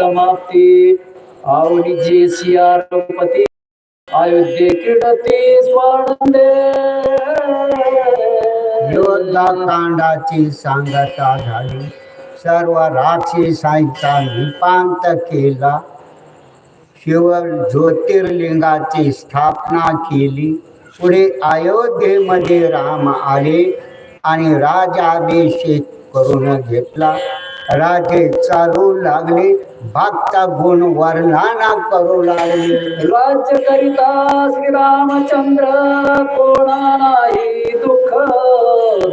समाप्ती आवडीचे सियारपति अयोध्ये क्रीडते स्वानंदे. योद्धा कांडाची सांगता झाली सर्व राक्षसांचा निपांत केला. शिव ज्योतिर्लिंगाची स्थापना केली पुढे अयोध्येमध्ये राम आले आणि राजाभिषेक करून घेतला. राजे चालू लागले भक्ता गुण वर्णना करू लागले. राज्य करिता श्रीरामचंद्र कोणा नाही दुःख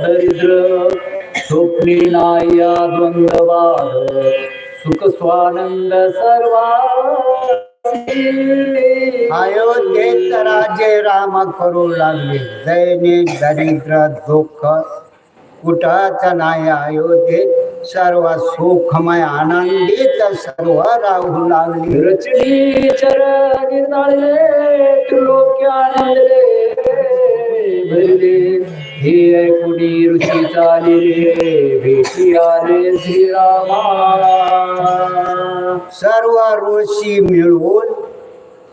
दरिद्र? स्वप्नी नाही या द्वंद्वाद सुख स्वानंद सर्वा अयोध्येत राजे राम करू लागले. दैने दरिद्र दुःख कुठंच नाही अयोध्येत. सर्व सुखमय आनंदित सर्व राहू लागले. रचनी चर निर्दाळले त्रिलोक्यानंदले भरले हे ऐकुनी ऋषी चालिले भेटी आले श्रीरामा. सर्व ऋषी मिळून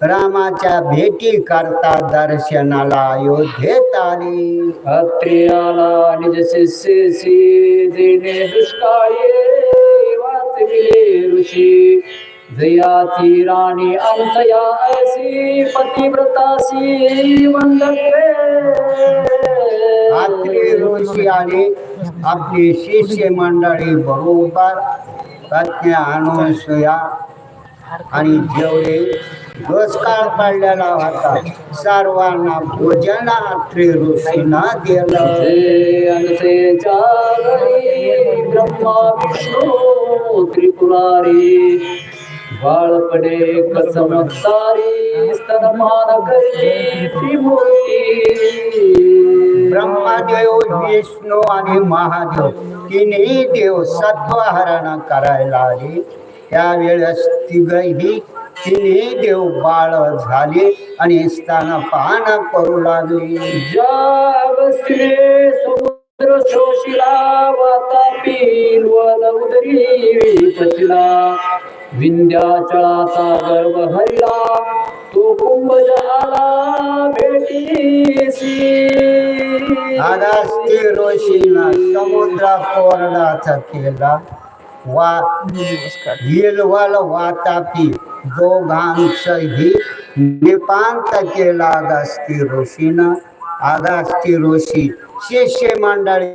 रामाच्या भेटी करता दर्शनाला अयोध्येत आले अत्रे आला निज शिष्यसी देणे दुष्काळे वाचविले ऋषी. जयाची राणी अंसया ऐसी पतिव्रतासी वंदते रात्री ऋषी आले आपली शिष्य मंडळी बरोबर अनुसया आणि जेवढे दुष्काळ पडलेला होता सर्वांना भोजन अत्रि ऋषीनं दिलं. ब्रह्मा विष्णू त्रिपुरारी बाळपडे कसमसारी ब्रह्मदेव विष्णू आणि महादेव तिन्ही देव सत्वहरण करायला आले. त्यावेळेस तिघही तिन्ही देव बाळ झाले आणि स्तनपान करू लागले. जागस्त्रे समुद्र शोषिला वातापी वल उदरी पचला विंध्याचळाचा गर्भ हरिला तो कुंभ झाला भेटीसी. अगस्ती ऋषीनं समुद्र कोरडाचा केला वा हिलवल वातापी दोघांचही निपांत केला अगस्ती ऋषीनं अगस्ती ऋषी शिष्य मंडळी